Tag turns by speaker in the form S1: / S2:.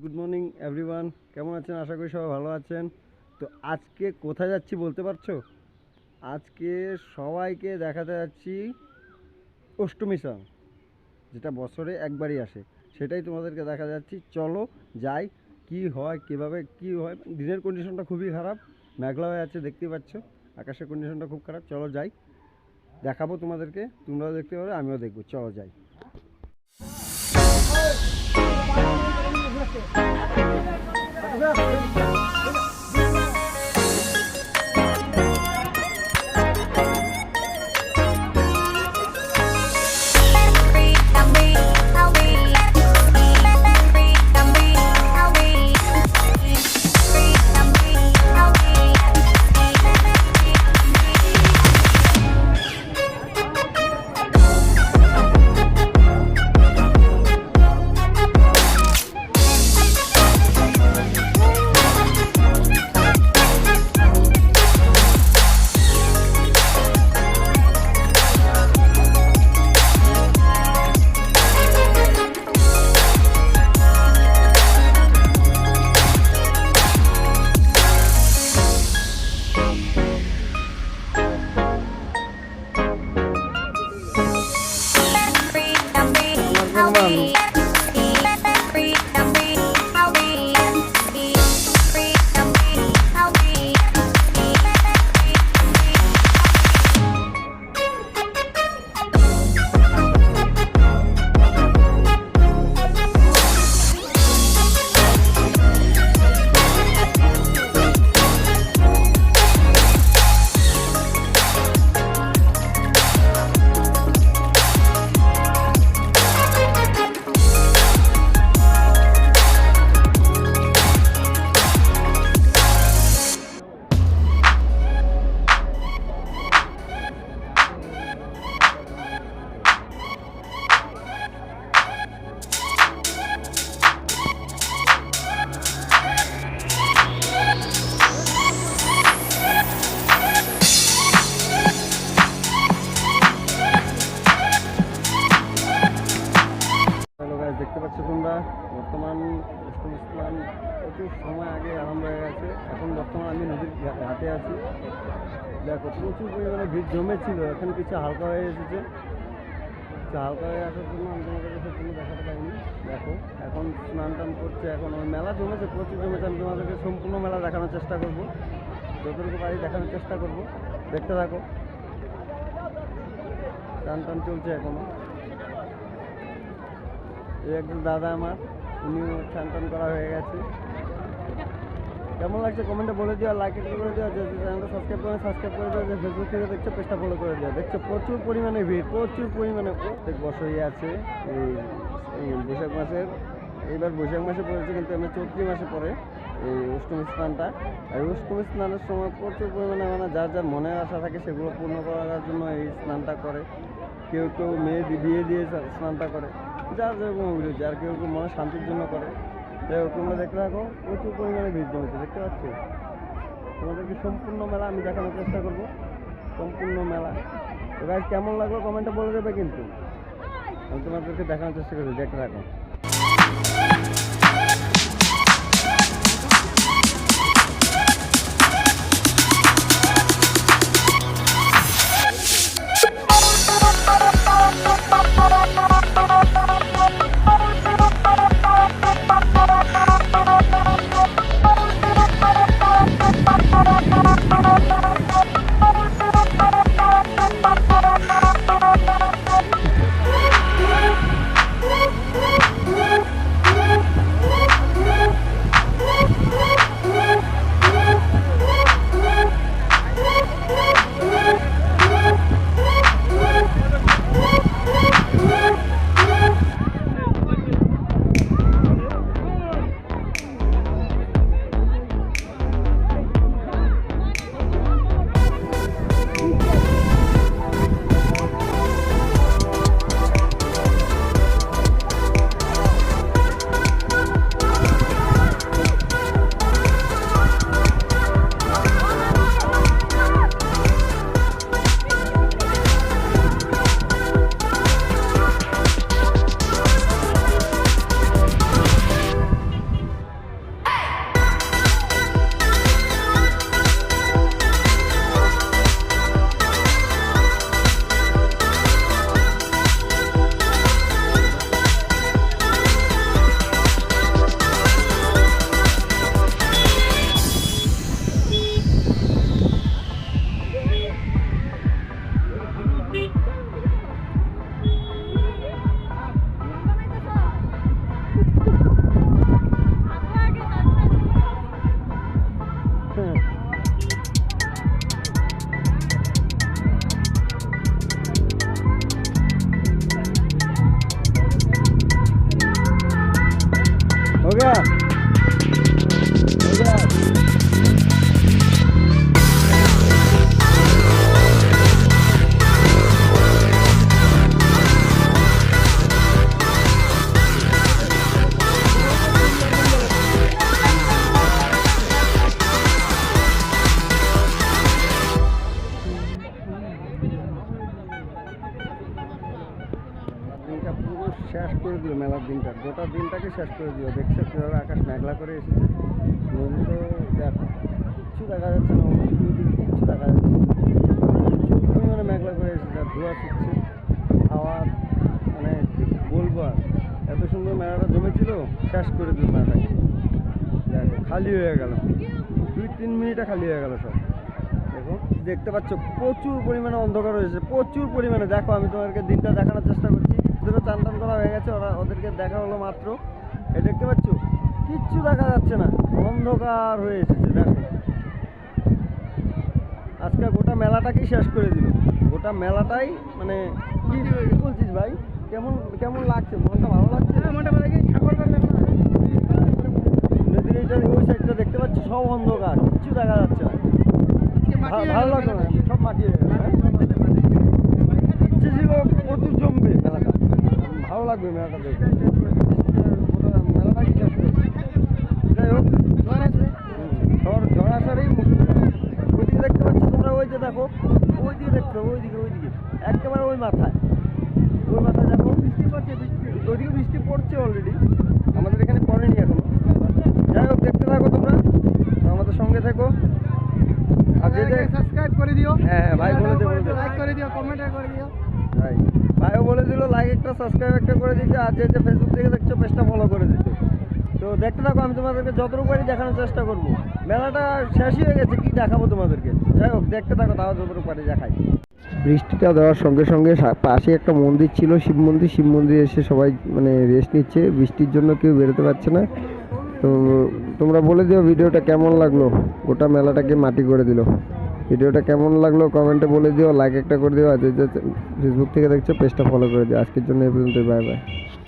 S1: Good morning everyone কেমন আছেন? আশা করি সবাই ভালো আছেন। তো আজকে কোথায় যাচ্ছি বলতে পারছ? আজকে সবাইকে দেখাতে যাচ্ছি অষ্টমী সং যেটা বছরে একবারই আসে। সেটাই তোমাদেরকে দেখা যাচ্ছি। চলো যাই, কি হয়, কীভাবে, কি হয়। দিনের কন্ডিশনটা খুবই খারাপ, মেঘলা হয়ে আছে, দেখতেই পাচ্ছ। আকাশের কন্ডিশনটা খুব খারাপ। চলো যাই, দেখাবো তোমাদেরকে। তোমরাও দেখতে পাবে আমিও দেখব। চলো যাই। 对。প্রচুর সময় আগে আরম্ভ হয়ে গেছে। এখন বর্তমান আমি নদীর ঘাটে আছি। দেখো, প্রচুর পরিমাণে ভিড় জমেছিল। এখন কিছু হালকা হয়ে এসেছে। হালকা হয়ে আসার জন্য আমি তোমাদেরকে সেজন্য দেখাতে পারিনি। দেখো, এখন স্নান টান করছে, এখন ওই মেলা জমেছে, প্রচুর জমেছে। আমি তোমাদেরকে সম্পূর্ণ মেলা দেখানোর চেষ্টা করব। যতটুকু পারি দেখানোর চেষ্টা করব। দেখতে থাকো। টান টান চলছে এখনও। এই একজন দাদা আমার, উনিও টান টান করা হয়ে গেছে। কেমন লাগছে কমেন্টে বলে দিও লাইক করে দিও, যে চ্যানেলটা সাবস্ক্রাইব করে সাবস্ক্রাইব করে দিও, যে ফেসবুক থেকে দেখছ পেজটা ফলো করে দিও। দেখছ প্রচুর পরিমাণে ভিড়, প্রচুর পরিমাণে প্রত্যেক বছরই আছে এই বৈশাখ মাসের, এইবার বৈশাখ মাসে পড়েছে কিন্তু আমি চৈত্রি মাসে পড়ে এই অষ্টমী স্নানটা। আর অষ্টমী স্নানের সময় প্রচুর পরিমাণে মানে যার যার মনের আশা থাকে সেগুলো পূর্ণ করার জন্য এই স্নানটা করে। কেউ কেউ মেয়ে বিয়ে দিয়ে স্নানটা করে, যার যেরকম অভিরুচি, আর কেউ কেউ মনে শান্তির জন্য করে। হোক, তোমরা দেখতে থাকো প্রচুর পরিমাণে ভিড় জমেছে, দেখতে পাচ্ছ? তোমাদেরকে সম্পূর্ণ মেলা আমি দেখানোর চেষ্টা করব, সম্পূর্ণ মেলা। তো গাছ কেমন লাগল কমেন্টে বলে দেবে কিন্তু। আমি তোমাদেরকে দেখানোর চেষ্টা করছি Yeah. দেখতে করে দিল মেলার দিনটা। গোটা দিনটাকে শেষ করে দিল দেখছ কীভাবে আকাশ মেঘলা করে এসেছে। নদী তো দেখো, কিচ্ছু দেখা যাচ্ছে না। ওদিকে কিচ্ছু দেখা যাচ্ছে পরিমাণে মেঘলা করে এসেছে, আর ধোয়া ছুটছে হাওয়া মানে বলব আর। এত সুন্দর মেলাটা জমেছিল, শেষ করে দিল মেলাটাকে। দেখো, খালি হয়ে গেল। দুই তিন মিনিটে খালি হয়ে গেল সব। দেখো, দেখতে পাচ্ছ, প্রচুর পরিমাণে অন্ধকার হয়েছে প্রচুর পরিমাণে। দেখো, আমি তোমাদেরকে দিনটা দেখানোর চেষ্টা দুটো চান টান করা হয়ে গেছে ওরা ওদেরকে দেখা হলো মাত্র। এ দেখতে পাচ্ছ? কিচ্ছু দেখা যাচ্ছে না। অন্ধকার হয়ে এসেছে দেখো। আজকে গোটা মেলাটাকেই শেষ করে দিল। গোটা মেলাটাই মানে কি বলছিস ভাই? কেমন কেমন লাগছে? মনটা ভালো লাগছে? নদীর এইটা ওই সাইডটা দেখতে পাচ্ছি? সব অন্ধকার কিছু দেখা যাচ্ছে না। ভালো লাগছে না সব মাটি হয়ে গেছে হ্যাঁ? ইচ্ছে ছিল প্রচুর জমবে মেলাটা ভালো লাগবে মেলাটা দেখে শেষ যাই হোক হুম, ঝড় ঝড় আসারই মুশকিল ওইদিকে দেখতে পাচ্ছ তোমরা ওই যে দেখো দেখতে হবে ওইদিকে ওইদিকে একেবারে ওই মাথায়। ওই মাথায় দেখো বৃষ্টি পড়ছে বৃষ্টি ওইদিকে বৃষ্টি পড়ছে অলরেডি আমাদের এখানে পড়েনি এখনও। যাই হোক দেখতে থাকো তোমরা আমাদের সঙ্গে থেকো। আর যে যে
S2: সাবস্ক্রাইব করে দিও।
S1: হ্যাঁ, হ্যাঁ, ভাই বলে।
S2: লাইক করে দিও কমেন্ট করে দিও
S1: ভাইও বলে দিল লাইক একটা সাবস্ক্রাইব একটা করে দিতে, আর যে যে ফেসবুক থেকে দেখছ পেজটা ফলো করে দিতে। তো দেখতে থাকো, আমি তোমাদেরকে যতটুকু পারি দেখানোর চেষ্টা করব। মেলাটা শেষই হয়ে গেছে, কি দেখাবো তোমাদেরকে? যাই হোক, দেখতে থাকো, তাও যতটুকু পারি দেখাই। বৃষ্টিটা দেওয়ার সঙ্গে সঙ্গে পাশে একটা মন্দির ছিল, শিব মন্দির। শিব মন্দিরে এসে সবাই মানে রেস্ট নিচ্ছে। বৃষ্টির জন্য কেউ বেরোতে পারছে না। তো তোমরা বলে দিও, ভিডিওটা কেমন লাগল? গোটা মেলাটাকে মাটি করে দিল। ভিডিওটা কেমন লাগল কমেন্টে বলে দিও লাইক একটা করে দিও, আর যে ফেসবুক থেকে দেখছ পেজটা ফলো করে দিও। আজকের জন্য এই পর্যন্ত বাই বাই